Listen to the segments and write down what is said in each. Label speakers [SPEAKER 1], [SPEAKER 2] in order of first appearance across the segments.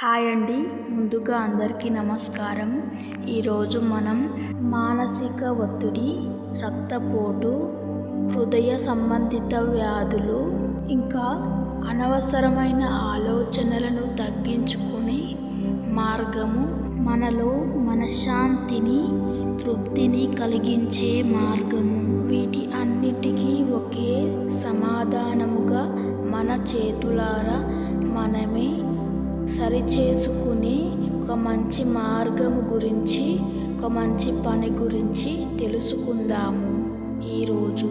[SPEAKER 1] Hi అండి. ముందుగా అందరికీ నమస్కారం. ఈరోజు మనం మానసిక ఒత్తిడి రక్తపోటు హృదయ సంబంధిత వ్యాధులు ఇంకా అనవసరమైన ఆలోచనలను తగ్గించుకునే మార్గము మనలో మనశ్శాంతిని తృప్తిని కలిగించే మార్గము. వీటి అన్నిటికీ ఒకే సమాధానముగా మన చేతులారా మనమే సరిచేసుకుని ఒక మంచి మార్గము గురించి ఒక మంచి పని గురించి తెలుసుకుందాము ఈరోజు.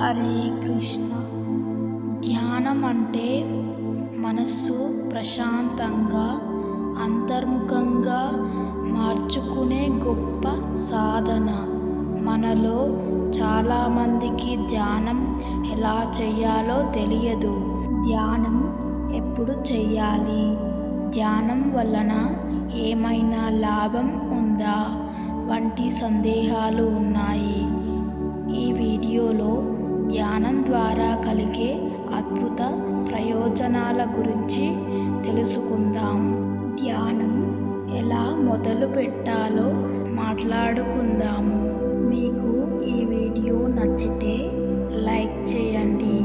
[SPEAKER 1] హరే కృష్ణ. ధ్యానం అంటే మనస్సు ప్రశాంతంగా అంతర్ముఖంగా మార్చుకునే గొప్ప సాధన. మనలో చాలామందికి ధ్యానం ఎలా చేయాలో తెలియదు. ధ్యానం ఎప్పుడు చేయాలి ధ్యానం వలన ఏమైనా లాభం ఉందా? వంటి సందేహాలు ఉన్నాయి. ఈ వీడియోలో ధ్యానం ద్వారా కలిగే అద్భుత ప్రయోజనాల గురించి తెలుసుకుందాం. ధ్యానం ఎలా మొదలు పెట్టాలో మాట్లాడుకుందాము. మీకు ఈ వీడియో నచ్చితే లైక్ చేయండి.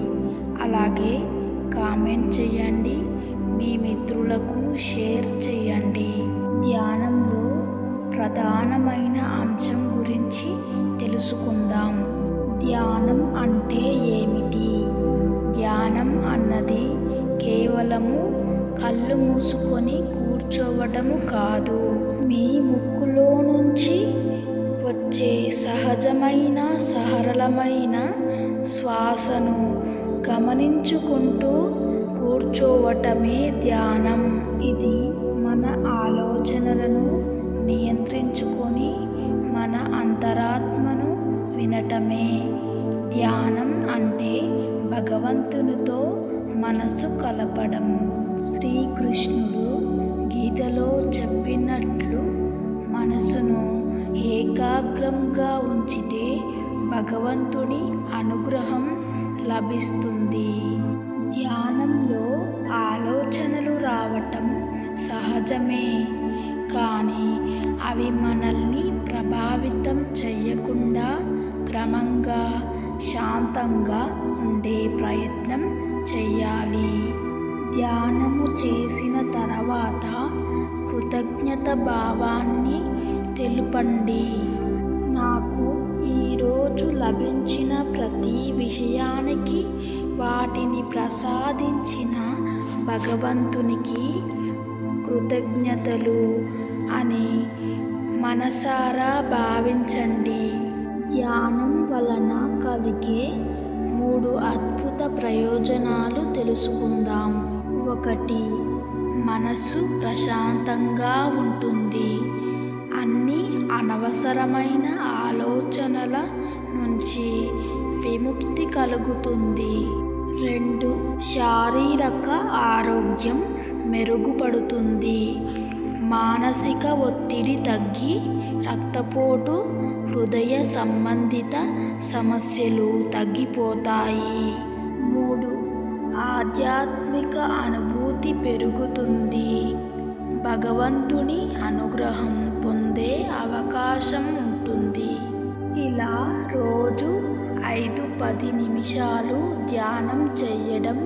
[SPEAKER 1] అలాగే కామెంట్ చేయండి. మీ మిత్రులకు షేర్ చేయండి. ధ్యానంలో ప్రధానమైన అంశం గురించి తెలుసుకుందాం. ధ్యానం అంటే ఏమిటి? ధ్యానం అన్నది కేవలము కళ్ళు మూసుకొని కూర్చోవటము కాదు. మీ ముక్కులో నుంచి వచ్చే సహజమైన సరళమైన శ్వాసను గమనించుకుంటూ కూర్చోవటమే ధ్యానం. ఇది మన ఆలోచనలను నియంత్రించుకొని మన అంతరాత్మను వినటమే. ధ్యానం అంటే భగవంతునితో మనసు కలపడం. శ్రీకృష్ణుడు గీతలో చెప్పినట్లు మనసును ఏకాగ్రంగా ఉంచితే భగవంతుని అనుగ్రహం లభిస్తుంది. ధ్యానంలో ఆలోచనలు రావటం సహజమే. కానీ అవి మనల్ని ప్రభావితం చేయకుండా క్రమంగా శాంతంగా ఉండే ప్రయత్నం చేయాలి ధ్యానము చేసిన తర్వాత కృతజ్ఞత భావాన్ని తెలుపండి. నాకు ఈరోజు లభించిన ప్రతి విషయానికి వాటిని ప్రసాదించిన భగవంతునికి కృతజ్ఞతలు అని మనసారా భావించండి. ధ్యానం వలన కలిగే మూడు అద్భుత ప్రయోజనాలు తెలుసుకుందాం. ఒకటి మనసు ప్రశాంతంగా ఉంటుంది. అన్ని అనవసరమైన ఆలోచనల నుంచి విముక్తి కలుగుతుంది. రెండు శారీరక ఆరోగ్యం మెరుగుపడుతుంది. మానసిక ఒత్తిడి తగ్గి రక్తపోటు హృదయ సంబంధిత సమస్యలు తగ్గిపోతాయి. మూడు ఆధ్యాత్మిక అనుభూతి పెరుగుతుంది. భగవంతుని అనుగ్రహం పొందే అవకాశం ఉంటుంది. ఇలా రోజు ఐదు పది నిమిషాలు ధ్యానం చేయడం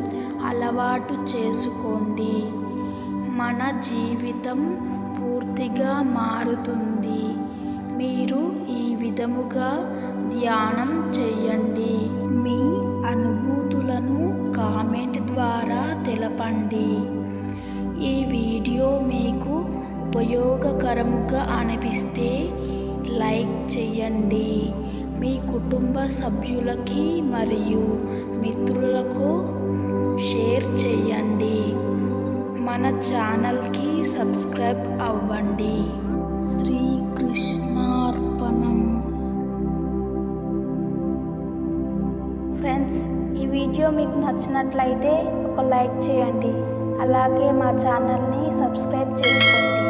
[SPEAKER 1] అలవాటు చేసుకోండి. మన జీవితం పూర్తిగా మారుతుంది. మీరు ఈ విధముగా ధ్యానం చేయండి మీ అనుభూతులను కామెంట్ ద్వారా తెలపండి. ఈ వీడియో మీకు ఉపయోగకరముగా అనిపిస్తే లైక్ చేయండి మీ కుటుంబ సభ్యులకి మరియు మిత్రులకు షేర్ చేయండి మన ఛానల్కి సబ్స్క్రైబ్ అవ్వండి. శ్రీకృష్ణార్పణం.
[SPEAKER 2] ఫ్రెండ్స్ ఈ వీడియో మీకు నచ్చినట్లయితే ఒక లైక్ చేయండి అలాగే మా ఛానల్ని సబ్స్క్రైబ్ చేసుకోండి.